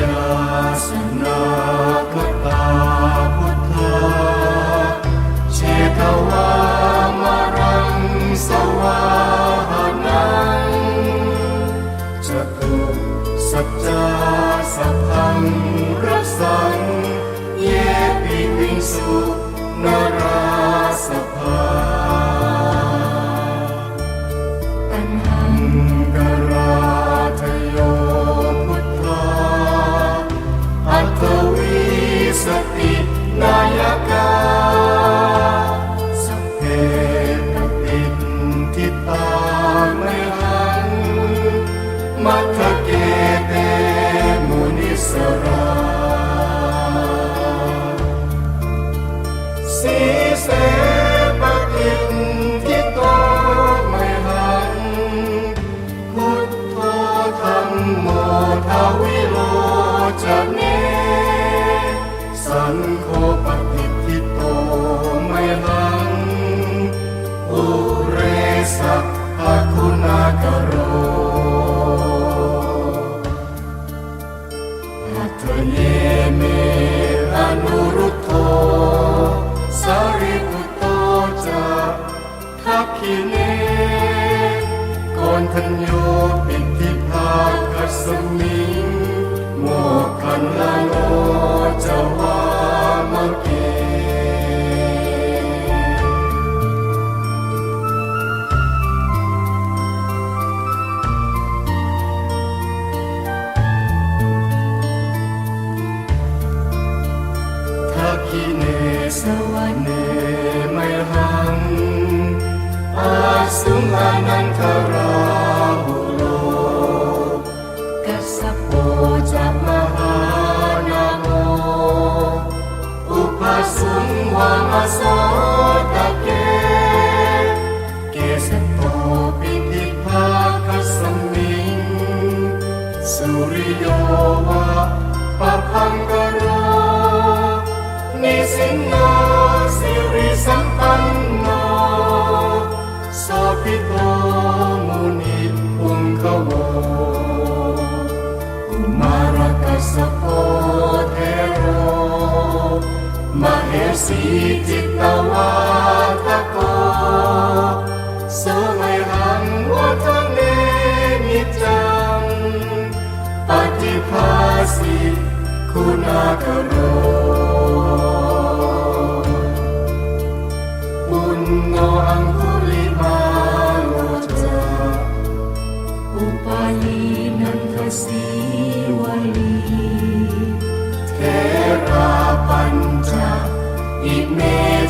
ยาสนาพุทาพุทธาเชตวามรังสวาหนังจะตุสัจจาสัพพังรสังเยปิวิสุนร โยปิทิภาคัสมิงโมขันลัง สีจิตวาทโกสมัยหังวัฒเนนิจังปฏิภาสิคุณากโร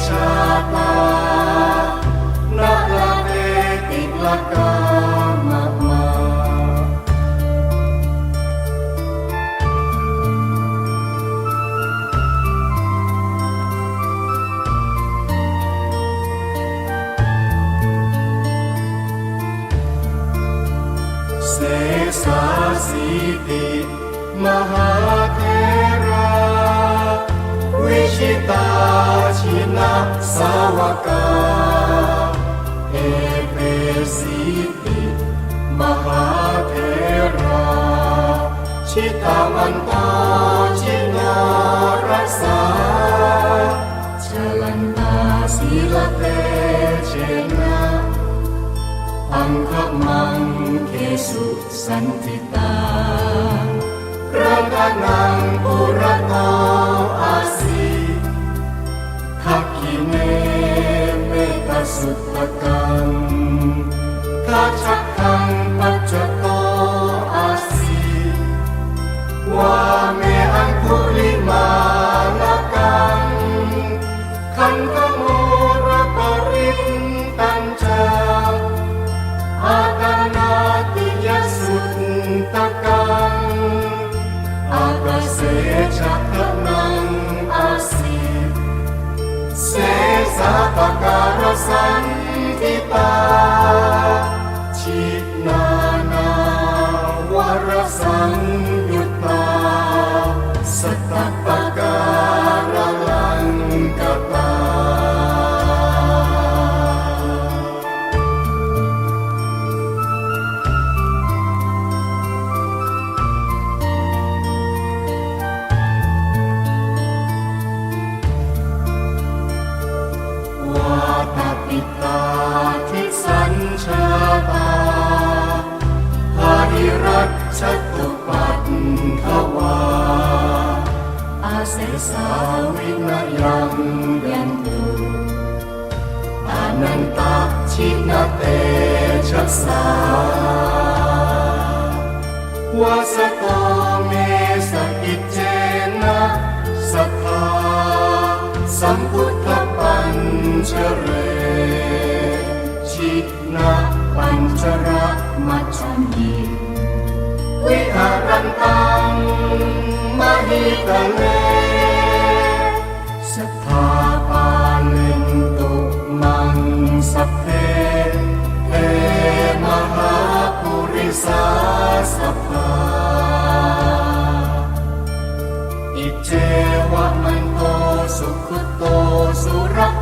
Shabbat. ปการสันทิปา สาวินยังยันตุอานันตชินเตชัสาวาสโตเมสกิจเจนะสัทธาสัมพุทธปัญชเรชินะปัญจระมัจจมิวิหารันตังมหิตะเล สภาอิเจวะมันโตสุขุโตสุรัก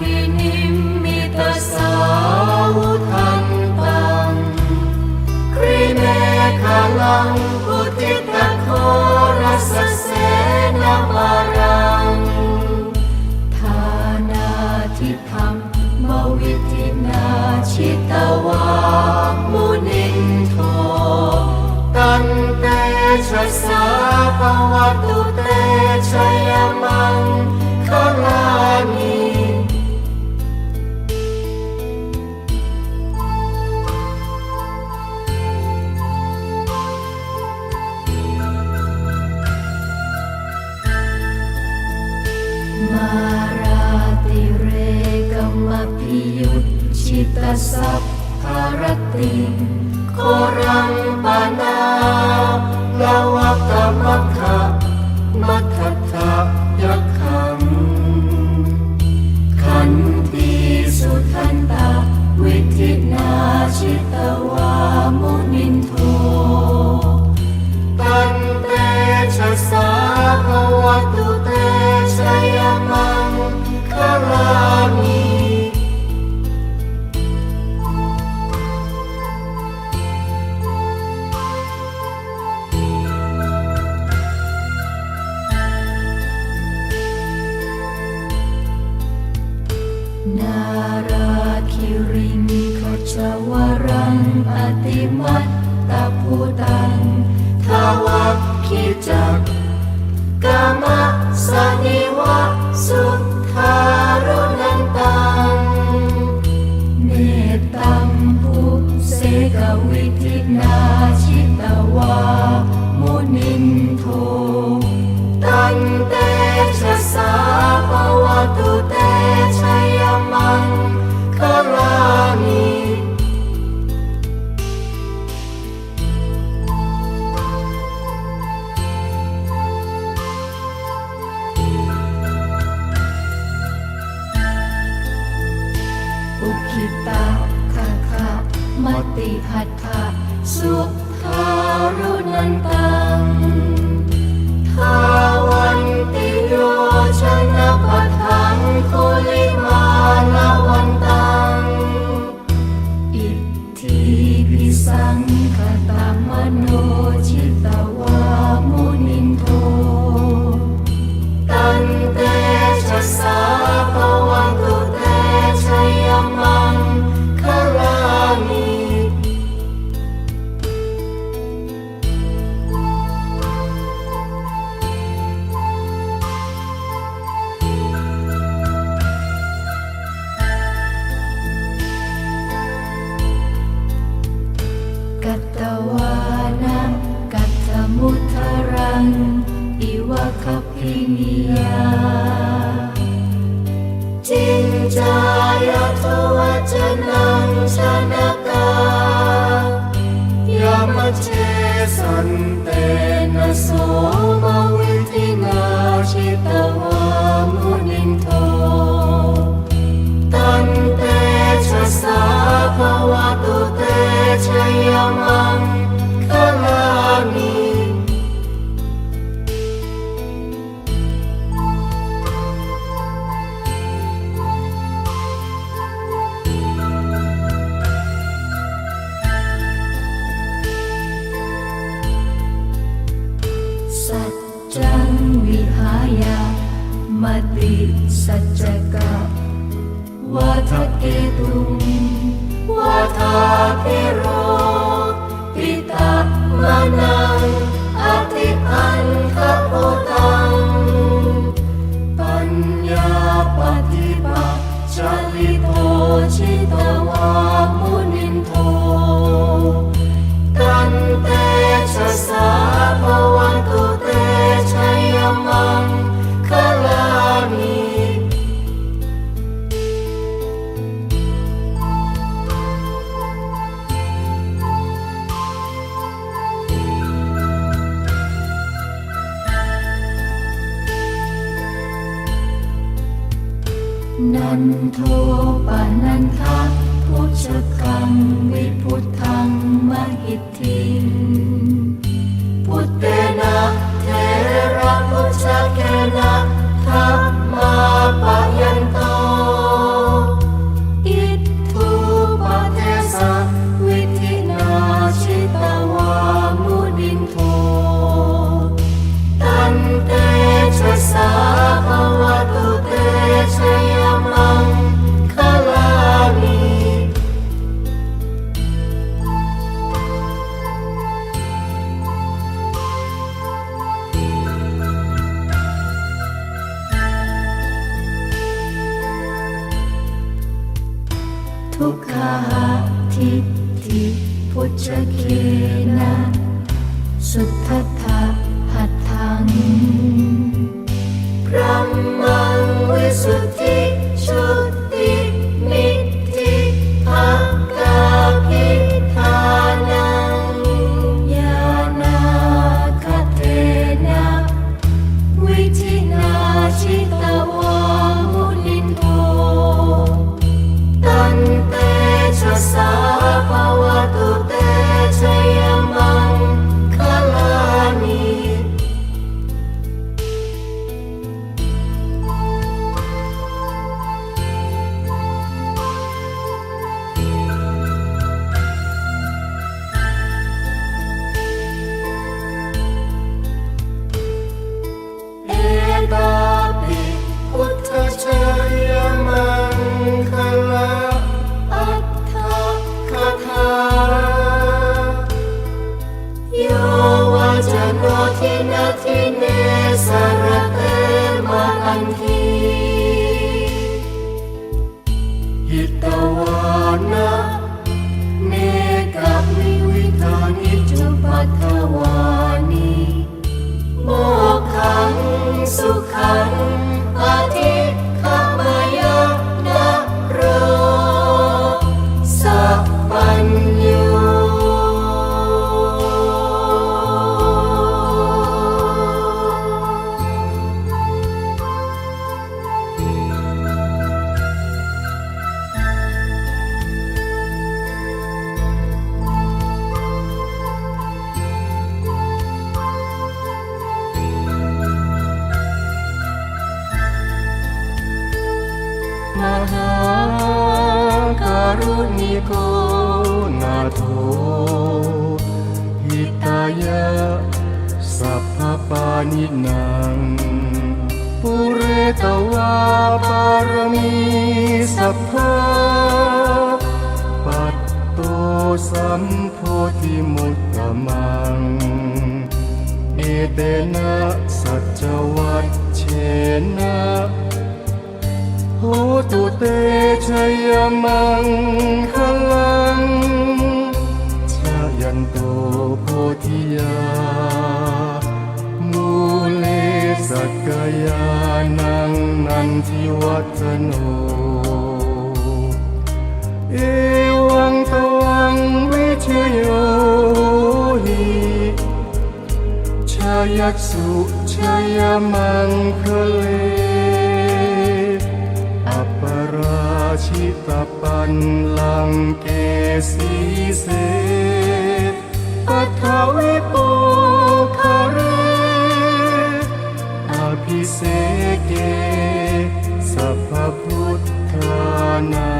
ภินิมิตสาวุทันตังครีเนคาลังพุทธิตะโครัสเสนามารังทานาทิธรรมมวิธินาชิตวามุนินโทตันเตชะสาภวตุ ตชิตสัพพารติโครังปานาลาวา มินาโทหิตายะสัพพปานินังปุเรตวาปารมีสัพพาปัตโตสัมโพธิมุตตมัง เอเตนะสัจวัตเชนะ ตุเตชยมังคลังชายันโตโพธิยา มูเลสักยานังนันทิวัฒโน เอวังตวังวิชโยหิชายักสุชยมังคเล ชิตปันลังเกสีเสปัทวิปุคาเรอภิเสเกสัพพุทธานา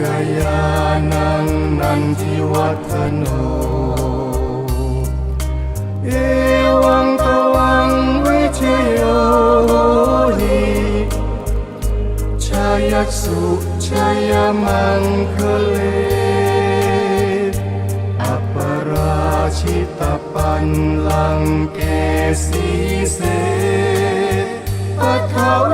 กยานังนันทิวัฒโน เอวังตวังวิชโยหิชายักสุชายมังคเลอัปราชิตปันลังเกสีเสปัทเว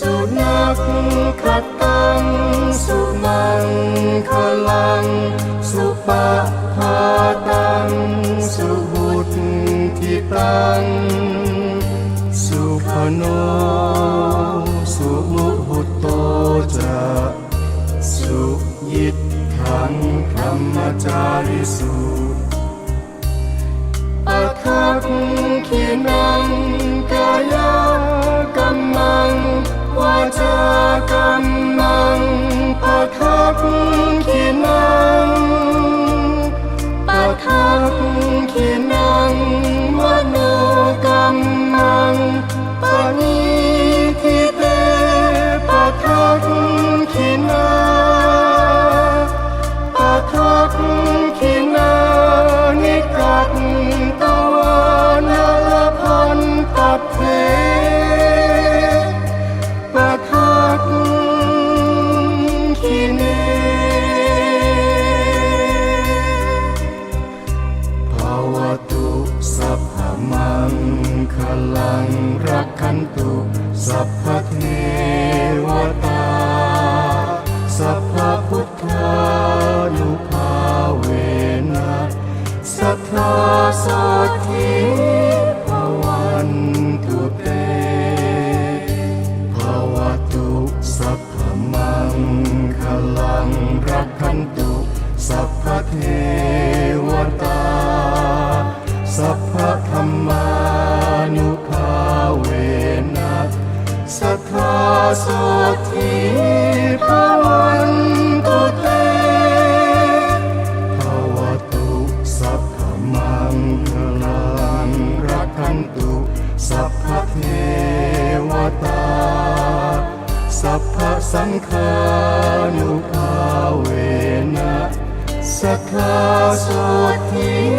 สุนักขัดตัง สุนังขลัง สุปะพาตัง สุบุตทิตัง สุขโน สุมุหุโตจะสุยิตทังธรรมจาริสุปะทักขีนาานนังปะทักขีนังปะทักขีนังมโนกรรมังปณีทิเตปะทักขีนาปะทัก คานุภาเวนะสัทธาโสที